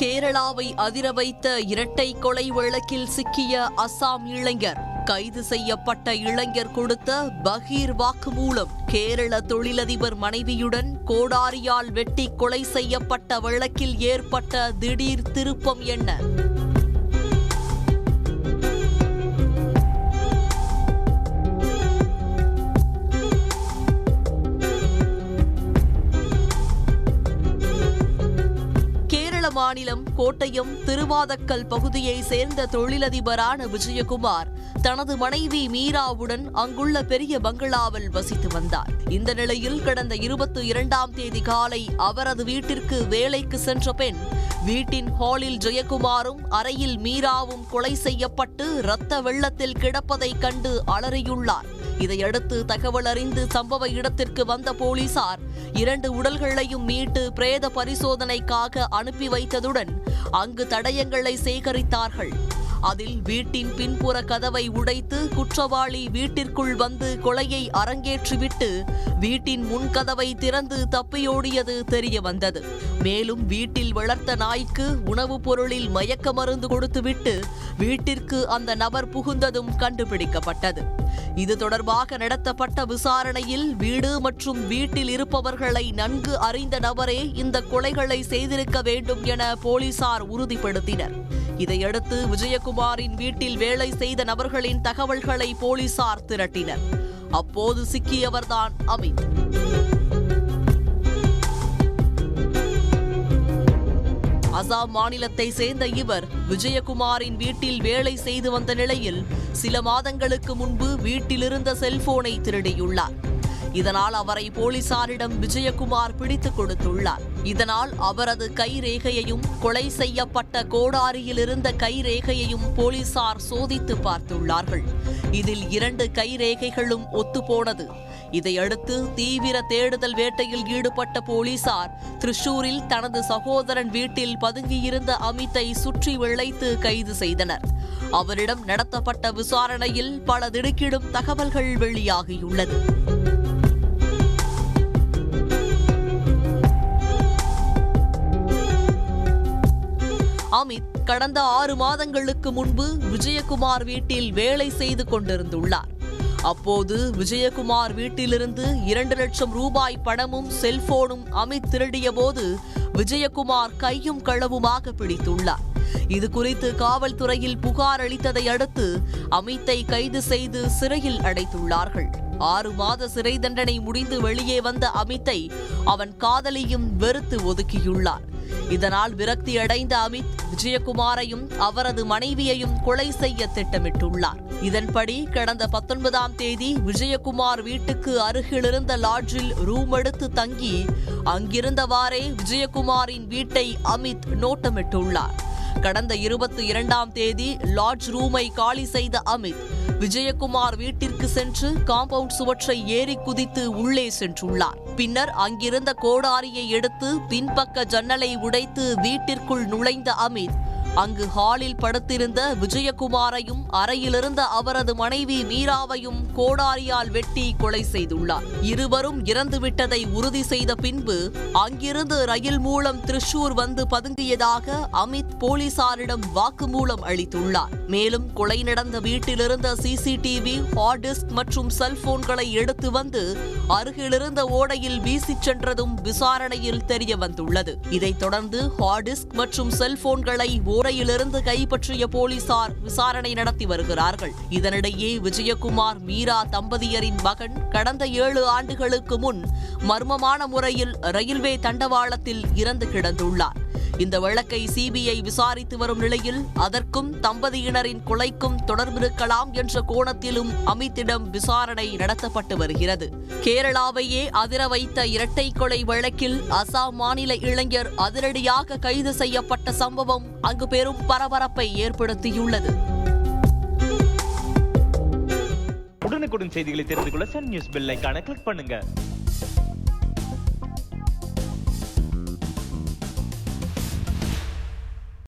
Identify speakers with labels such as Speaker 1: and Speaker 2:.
Speaker 1: கேரளாவை அதிர வைத்த இரட்டை கொலை வழக்கில் சிக்கிய அசாம் இளைஞர். கைது செய்யப்பட்ட இளைஞர் கொடுத்த பகீர் வாக்குமூலம். கேரள தொழிலதிபர் மனைவியுடன் கோடாரியால் வெட்டி கொலை செய்யப்பட்ட வழக்கில் ஏற்பட்ட திடீர் திருப்பம் என்ன? மாநிலம் கோட்டயம் திருவாதக்கல் பகுதியை சேர்ந்த தொழிலதிபரான விஜயகுமார் தனது மனைவி மீராவுடன் அங்குள்ள பெரிய பங்களாவில் வசித்து வந்தார். இந்த நிலையில் கடந்த இருபத்தி இரண்டாம் தேதி காலை அவரது வீட்டிற்கு வேலைக்கு சென்ற பெண் வீட்டின் ஹாலில் ஜெயக்குமாரும் அறையில் மீராவும் கொலை செய்யப்பட்டு இரத்த வெள்ளத்தில் கிடப்பதைக் கண்டு அலறியுள்ளார். இதையடுத்து தகவல் அறிந்து சம்பவ இடத்திற்கு வந்த போலீசார் இரண்டு உடல்களையும் மீட்டு பிரேத பரிசோதனைக்காக அனுப்பி வைத்ததுடன் அங்கு தடயங்களை சேகரித்தார்கள். அதில் வீட்டின் பின்புற கதவை உடைத்து குற்றவாளி வீட்டிற்குள் வந்து கொலையை அரங்கேற்றிவிட்டு வீட்டின் முன்கதவை திறந்து தப்பியோடியது தெரிய வந்தது. மேலும் வீட்டில் வளர்த்த நாய்க்கு உணவுப் பொருளில் மயக்க மருந்து கொடுத்துவிட்டு வீட்டிற்கு அந்த நபர் புகுந்ததும் கண்டுபிடிக்கப்பட்டது. இது தொடர்பாக நடத்தப்பட்ட விசாரணையில் வீடு மற்றும் வீட்டில் இருப்பவர்களை நன்கு அறிந்த நபரே இந்த கொலைகளை செய்திருக்க வேண்டும் என போலீசார் உறுதிப்படுத்தினர். இதையடுத்து விஜயகுமாரின் வீட்டில் வேலை செய்த நபர்களின் தகவல்களை போலீசார் திரட்டினர். அப்போது சிக்கியவர்தான் அமித். அசாம் மாநிலத்தை சேர்ந்த இவர் விஜயகுமாரின் வீட்டில் வேலை செய்து வந்த நிலையில் சில மாதங்களுக்கு முன்பு வீட்டிலிருந்த செல்போனை திருடியுள்ளார். இதனால் அவரை போலீசாரிடம் விஜயகுமார் பிடித்துக் கொடுத்துள்ளார். இதனால் அவரது கைரேகையையும் கொலை செய்யப்பட்ட கோடாரியில் இருந்த கைரேகையையும் போலீசார் சோதித்து பார்த்துள்ளார்கள். இதில் இரண்டு கைரேகைகளும் ஒத்துப்போனது. இதையடுத்து தீவிர தேடுதல் வேட்டையில் ஈடுபட்ட போலீசார் திரிஷூரில் தனது சகோதரன் வீட்டில் பதுங்கியிருந்த அமித்தை சுற்றி விளைத்து கைது செய்தனர். அவரிடம் நடத்தப்பட்ட விசாரணையில் பல திடுக்கிடும் தகவல்கள் வெளியாகியுள்ளது. அமித் கடந்த ஆறு மாதங்களுக்கு முன்பு விஜயகுமார் வீட்டில் வேலை செய்து கொண்டிருந்துள்ளார். அப்போது விஜயகுமார் வீட்டிலிருந்து இரண்டு லட்சம் ரூபாய் பணமும் செல்போனும் அமித் திருடிய போது விஜயகுமார் கையும் களவுமாக பிடித்துள்ளார். இது குறித்து காவல்துறையில் புகார் அளித்ததை அடுத்து அமித்தை கைது செய்து சிறையில் அடைத்துள்ளார்கள். ஆறு மாத சிறை தண்டனை முடிந்து வெளியே வந்த அமித்தை அவன் காதலியும் வெறுத்து ஒதுக்கியுள்ளார். இதனால் விரக்தி அடைந்த அமித் விஜயகுமாரையும் அவரது மனைவியையும் கொலை செய்ய திட்டமிட்டுள்ளார். இதன்படி கடந்த பத்தொன்பதாம் தேதி விஜயகுமார் வீட்டுக்கு அருகிலிருந்த லாட்ஜில் ரூம் எடுத்து தங்கி அங்கிருந்தவாறே விஜயகுமாரின் வீட்டை அமித் நோட்டமிட்டுள்ளார். கடந்த இருபத்தி இரண்டாம் தேதி லாட்ஜ் ரூமை காலி செய்த அமித் விஜயகுமார் வீட்டிற்கு சென்று காம்பவுண்ட் சுவற்றை ஏறி குதித்து உள்ளே சென்றுள்ளார். பின்னர் அங்கிருந்த கோடாரியை எடுத்து பின்பக்க ஜன்னலை உடைத்து வீட்டிற்குள் நுழைந்த அமித் அங்கு ஹாலில் படுத்திருந்த விஜயகுமாரையும் அறையிலிருந்த அவரது மனைவி மீராவையும் கோடாரியால் வெட்டி கொலை செய்துள்ளார். இருவரும் இறந்துவிட்டதை உறுதி செய்த பின்பு அங்கிருந்து ரயில் மூலம் திருஷூர் வந்து பதுங்கியதாக அமித் போலீசாரிடம் வாக்குமூலம் அளித்துள்ளார். மேலும் கொலை நடந்த வீட்டிலிருந்த சிசிடிவி ஹார்ட் டிஸ்க் மற்றும் செல்போன்களை எடுத்து வந்து அருகிலிருந்த ஓடையில் வீசிச் சென்றதும் விசாரணையில் தெரிய வந்துள்ளது. இதைத் தொடர்ந்து ஹார்ட் டிஸ்க் மற்றும் செல்போன்களை ஓடையிலிருந்து கைப்பற்றிய போலீசார் விசாரணை நடத்தி வருகிறார்கள். இதனிடையே விஜயகுமார் மீரா தம்பதியரின் மகன் கடந்த ஏழு ஆண்டுகளுக்கு முன் மர்மமான முறையில் ரயில்வே தண்டவாளத்தில் இறந்து கிடந்துள்ளார். இந்த வழக்கை சிபிஐ விசாரித்து வரும் நிலையில் அதற்கும் தம்பதியினரின் கொலைக்கும் தொடர்பிருக்கலாம் என்ற கோணத்திலும் அமித்திடம் விசாரணை நடத்தப்பட்டு வருகிறது. கேரளாவையே அதிர வைத்த இரட்டை கொலை வழக்கில் அசாம் மாநில இளைஞர் அதிரடியாக கைது செய்யப்பட்ட சம்பவம் அங்கு பெரும் பரபரப்பை ஏற்படுத்தியுள்ளது.
Speaker 2: உடனுக்குடன் செய்திகளை தெரிந்து கொள்ள சன் நியூஸ் பெல் கிளிக் பண்ணுங்க.